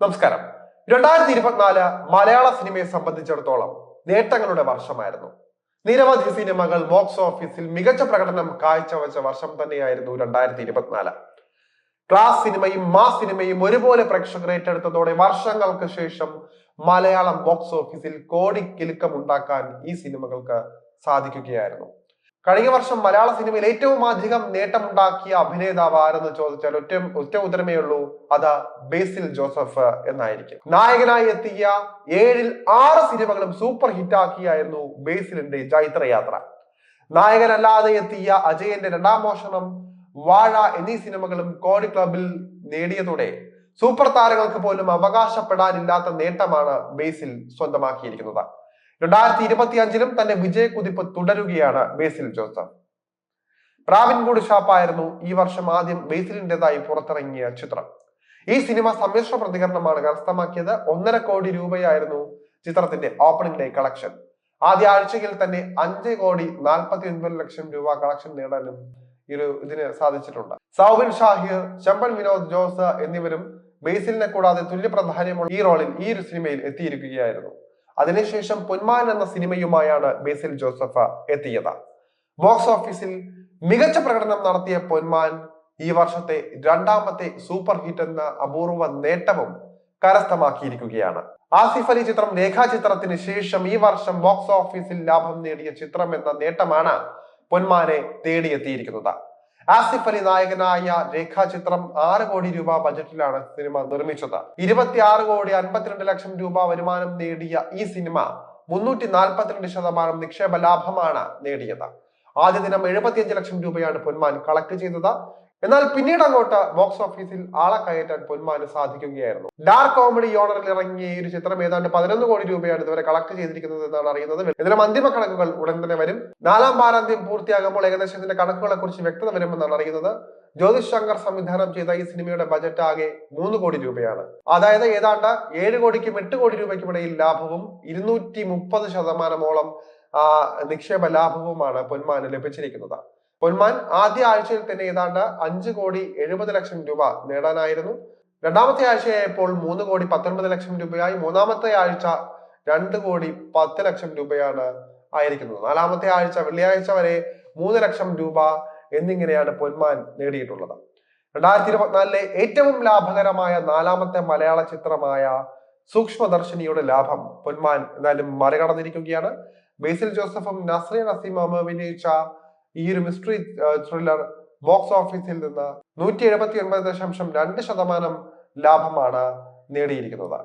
നമസ്കാരം. രണ്ടായിരത്തി ഇരുപത്തിനാല് മലയാള സിനിമയെ സംബന്ധിച്ചിടത്തോളം നേട്ടങ്ങളുടെ വർഷമായിരുന്നു. നിരവധി സിനിമകൾ ബോക്സ് ഓഫീസിൽ മികച്ച പ്രകടനം കാഴ്ചവെച്ച വർഷം തന്നെയായിരുന്നു രണ്ടായിരത്തി ഇരുപത്തിനാല് ക്ലാസ് സിനിമയും മാസ് സിനിമയും ഒരുപോലെ പ്രേക്ഷകർ ഏറ്റെടുത്തതോടെ വർഷങ്ങൾക്ക് ശേഷം മലയാളം ബോക്സ് ഓഫീസിൽ കോടിക്കിലുക്കം ഉണ്ടാക്കാൻ ഈ സിനിമകൾക്ക് സാധിക്കുകയായിരുന്നു. കഴിഞ്ഞ വർഷം മലയാള സിനിമയിൽ ഏറ്റവും അധികം നേട്ടമുണ്ടാക്കിയ അഭിനേതാവ് ആരെന്ന് ചോദിച്ചാൽ ഒറ്റ ഒറ്റ ഉത്തരമേ ഉള്ളൂ. അത് ബേസിൽ ജോസഫ് എന്നായിരിക്കും. നായകനായി എത്തിയ ഏഴിൽ ആറ് സിനിമകളും സൂപ്പർ ഹിറ്റ് ഹിറ്റാക്കിയായിരുന്നു ബേസിലിന്റെ ജൈത്രയാത്ര നായകനല്ലാതെ എത്തിയ അജയന്റെ രണ്ടാം മോഷണം വാഴ എന്നീ സിനിമകളും കോടി ക്ലബിൽ നേടിയതോടെ സൂപ്പർ താരങ്ങൾക്ക് പോലും അവകാശപ്പെടാനില്ലാത്ത നേട്ടമാണ് ബേസിൽ സ്വന്തമാക്കിയിരിക്കുന്നത്. രണ്ടായിരത്തി ഇരുപത്തി അഞ്ചിലും തന്റെ വിജയ കുതിപ്പ് തുടരുകയാണ് ബേസിൽ ജോസഫ്. പ്രാവിൻകൂട് ഷാപ്പായിരുന്നു ഈ വർഷം ആദ്യം ബേസിലിന്റെതായി പുറത്തിറങ്ങിയ ചിത്രം. ഈ സിനിമ സമ്മിശ്ര പ്രതികരണമാണ് കരസ്ഥമാക്കിയത്. ഒന്നര കോടി രൂപയായിരുന്നു ചിത്രത്തിന്റെ ഓപ്പണിംഗ് ഡേ കളക്ഷൻ. ആദ്യ ആഴ്ചയിൽ തന്നെ അഞ്ച് കോടി നാൽപ്പത്തി ഒൻപത് ലക്ഷം രൂപ കളക്ഷൻ നേടാനും ഒരു ഇതിന് സാധിച്ചിട്ടുണ്ട്. സൗബിൻ ഷാഹിർ ചെമ്പൻ വിനോദ് ജോസ് എന്നിവരും ബേസിലിനെ കൂടാതെ തുല്യ പ്രാധാന്യമുള്ള ഈ റോളിൽ ഈ ഒരു സിനിമയിൽ എത്തിയിരിക്കുകയായിരുന്നു. അതിനുശേഷം പൊന്മാൻ എന്ന സിനിമയുമായാണ് ബേസിൽ ജോസഫ് എത്തിയത്. ബോക്സ് ഓഫീസിൽ മികച്ച പ്രകടനം നടത്തിയ പൊന്മാൻ ഈ വർഷത്തെ രണ്ടാമത്തെ സൂപ്പർ ഹിറ്റ് എന്ന അപൂർവ നേട്ടവും കരസ്ഥമാക്കിയിരിക്കുകയാണ്. ആസിഫ് അലി ചിത്രം രേഖാചിത്രത്തിന് ശേഷം ഈ വർഷം ബോക്സ് ഓഫീസിൽ ലാഭം നേടിയ ചിത്രം എന്ന നേട്ടമാണ് പൊന്മാനെ തേടിയെത്തിയിരിക്കുന്നത്. ആസിഫ് അലി നായകനായ രേഖാചിത്രം ആറ് കോടി രൂപ ബജറ്റിലാണ് സിനിമ നിർമ്മിച്ചത്. ഇരുപത്തിയാറ് കോടി അൻപത്തിരണ്ട് ലക്ഷം രൂപ വരുമാനം നേടിയ ഈ സിനിമ മുന്നൂറ്റി നാൽപ്പത്തിരണ്ട് ശതമാനം നിക്ഷേപ ലാഭമാണ് നേടിയത്. ആദ്യ ദിനം എഴുപത്തിയഞ്ച് ലക്ഷം രൂപയാണ് പൊന്മാൻ കളക്ട് ചെയ്തത്. എന്നാൽ പിന്നീട് അങ്ങോട്ട് ബോക്സ് ഓഫീസിൽ ആളെ കയറ്റാൻ പൊന്മാന് സാധിക്കുകയായിരുന്നു. ഡാർക്ക് കോമഡി ഓണറിൽ ഇറങ്ങിയ ഈ ഒരു ചിത്രം ഏതാണ്ട് പതിനൊന്ന് കോടി രൂപയാണ് ഇതുവരെ കളക്ട് ചെയ്തിരിക്കുന്നത് എന്നാണ് അറിയുന്നത്. ഇതിലും അന്തിമ കണക്കുകൾ ഉടൻ തന്നെ വരും. നാലാം വാരാന്ത്യം പൂർത്തിയാകുമ്പോൾ ഏകദേശം ഇതിന്റെ കണക്കുകളെ കുറിച്ച് വ്യക്തത വരുമെന്നാണ് അറിയുന്നത്. ജ്യോതിഷ് ശങ്കർ സംവിധാനം ചെയ്ത ഈ സിനിമയുടെ ബജറ്റ് ആകെ മൂന്ന് കോടി രൂപയാണ്. അതായത് ഏതാണ്ട് ഏഴ് കോടിക്കും എട്ട് കോടി രൂപയ്ക്കും ഇടയിൽ ലാഭവും ഇരുന്നൂറ്റി മുപ്പത് ശതമാനമോളം നിക്ഷേപ ലാഭവുമാണ് പൊന്മാന് ലഭിച്ചിരിക്കുന്നത്. പൊന്മാൻ ആദ്യ ആഴ്ചയിൽ തന്നെ ഏതാണ്ട് അഞ്ച് കോടി എഴുപത് ലക്ഷം രൂപ നേടാനായിരുന്നു. രണ്ടാമത്തെ ആഴ്ചയായപ്പോൾ മൂന്ന് കോടി പത്തൊൻപത് ലക്ഷം രൂപയായി. മൂന്നാമത്തെ ആഴ്ച രണ്ട് കോടി പത്ത് ലക്ഷം രൂപയാണ് ആയിരിക്കുന്നത്. നാലാമത്തെ ആഴ്ച വെള്ളിയാഴ്ച വരെ മൂന്ന് ലക്ഷം രൂപ എന്നിങ്ങനെയാണ് പൊന്മാൻ നേടിയിട്ടുള്ളത്. രണ്ടായിരത്തി ഇരുപത്തിനാലിലെ ഏറ്റവും ലാഭകരമായ നാലാമത്തെ മലയാള ചിത്രമായ സൂക്ഷ്മദർശിനിയുടെ ലാഭം പൊന്മാൻ എന്നാലും മറികടന്നിരിക്കുകയാണ്. ബേസിൽ ജോസഫും നസ്രീൻ അസീം അഭിനയിച്ച ഈ ഒരു മിസ്റ്ററി ത്രില്ലർ ബോക്സ് ഓഫീസിൽ നിന്ന് നൂറ്റി എഴുപത്തി ഒൻപത് ദശാംശം രണ്ട് ശതമാനം ലാഭമാണ് നേടിയിരിക്കുന്നത്.